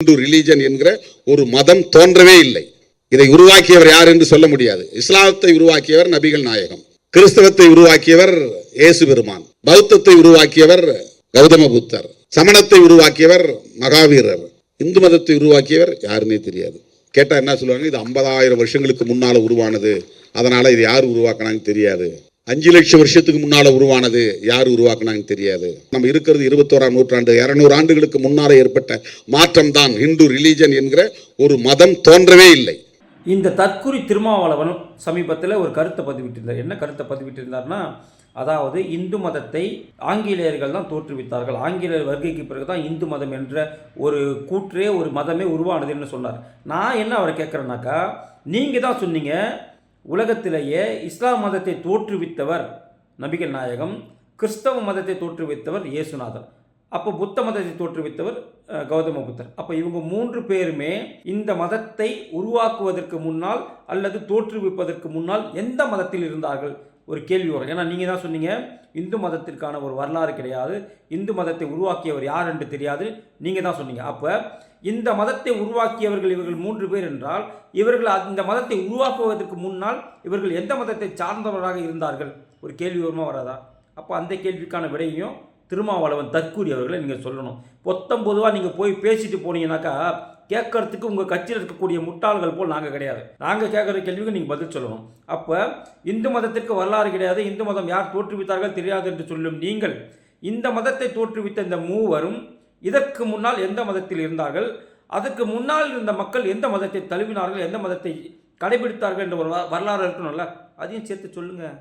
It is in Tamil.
இந்து ரிலீஜன் என்கிற ஒரு மதம் தோன்றவே இல்லை. இதை உருவாக்கியவர் யார் என்று சொல்ல முடியாது. இஸ்லாத்தை உருவாக்கியவர் நபிகள் நாயகம். கிறிஸ்தவத்தை உருவாக்கியவர் இயேசு பெருமான். பௌத்தத்தை உருவாக்கியவர் கௌதம புத்தர். சமணத்தை உருவாக்கியவர் மகாவீரர். இந்து மதத்தை உருவாக்கியவர் யாருன்னே தெரியாது. கேட்டால் என்ன சொல்லுவாங்க? இது ஐம்பதாயிரம் வருஷங்களுக்கு முன்னால உருவானது. அதனால இது யார் உருவாக்குனாங்கன்னு தெரியாது. அஞ்சு லட்சம் வருஷத்துக்கு முன்னால உருவானது யார் உருவாக்குனாங்கன்னு தெரியாது. நம்ம இருக்கிறது இருபத்தோராம் நூற்றாண்டு இருநூறு ஆண்டுகளுக்கு முன்னால் ஏற்பட்ட மாற்றம் தான் ஹிந்து ரிலீஜன் என்கிற ஒரு மதம் தோன்றவே இல்லை. இந்த தற்குறி திருமாவளவன் சமீபத்தில் ஒரு கருத்தை பதிவிட்டிருந்தார். என்ன கருத்தை பதிவிட்டிருந்தார்னா அதாவது இந்து மதத்தை ஆங்கிலேயர்கள் தான் தோற்றுவித்தார்கள். ஆங்கிலேயர் வருகைக்கு பிறகு தான் இந்து மதம் என்ற ஒரு கூற்றே ஒரு மதமே உருவானதுன்னு சொன்னார். நான் என்ன அவரை கேட்குறேன்னாக்கா நீங்கள் தான் சொன்னீங்க உலகத்திலேயே இஸ்லாம் மதத்தை தோற்றுவித்தவர் நபிகள் நாயகம் கிறிஸ்தவ மதத்தை தோற்றுவித்தவர் இயேசுநாதர். அப்போ புத்த மதத்தை தோற்றுவித்தவர் கௌதம புத்தர். அப்போ இவங்க மூன்று பேருமே இந்த மதத்தை உருவாக்குவதற்கு முன்னால் அல்லது தோற்றுவிப்பதற்கு முன்னால் எந்த மதத்தில் இருந்தார்கள்? ஒரு கேள்வி வரும். ஏன்னா நீங்கள் தான் சொன்னீங்க இந்து மதத்திற்கான ஒரு வரலாறு கிடையாது. இந்து மதத்தை உருவாக்கியவர் யார் என்று தெரியாது. நீங்கள் தான் சொன்னீங்க. அப்போ இந்த மதத்தை உருவாக்கியவர்கள் இவர்கள் மூன்று பேர் என்றால் இவர்கள் அந்த மதத்தை உருவாக்குவதற்கு முன்னால் இவர்கள் எந்த மதத்தை சார்ந்தவராக இருந்தார்கள்? ஒரு கேள்வி வருமா வராதா? அப்போ அந்த கேள்விக்கான விடையையும் திருமாவளவன் தற்கூரி அவர்களை நீங்கள் சொல்லணும். பொத்தம் பொதுவாக நீங்கள் போய் பேசிட்டு போனீங்கன்னாக்கா கேட்கறதுக்கு உங்கள் கட்சியில் இருக்கக்கூடிய முட்டாள்கள் போல் நாங்கள் கிடையாது. நாங்கள் கேட்குற கேள்விக்கு நீங்கள் பதில் சொல்லணும். அப்போ இந்து மதத்திற்கு வரலாறு கிடையாது. இந்து மதம் யார் தோற்றுவித்தார்கள் தெரியாது என்று சொல்லும் நீங்கள் இந்த மதத்தை தோற்றுவித்த இந்த மூவரும் இதற்கு முன்னால் எந்த மதத்தில் இருந்தார்கள்? அதற்கு முன்னால் இருந்த மக்கள் எந்த மதத்தை தழுவினார்கள்? எந்த மதத்தை கடைபிடித்தார்கள் என்ற ஒரு வ- வரலாறு இருக்கணும்ல அதையும் சேர்த்து சொல்லுங்கள்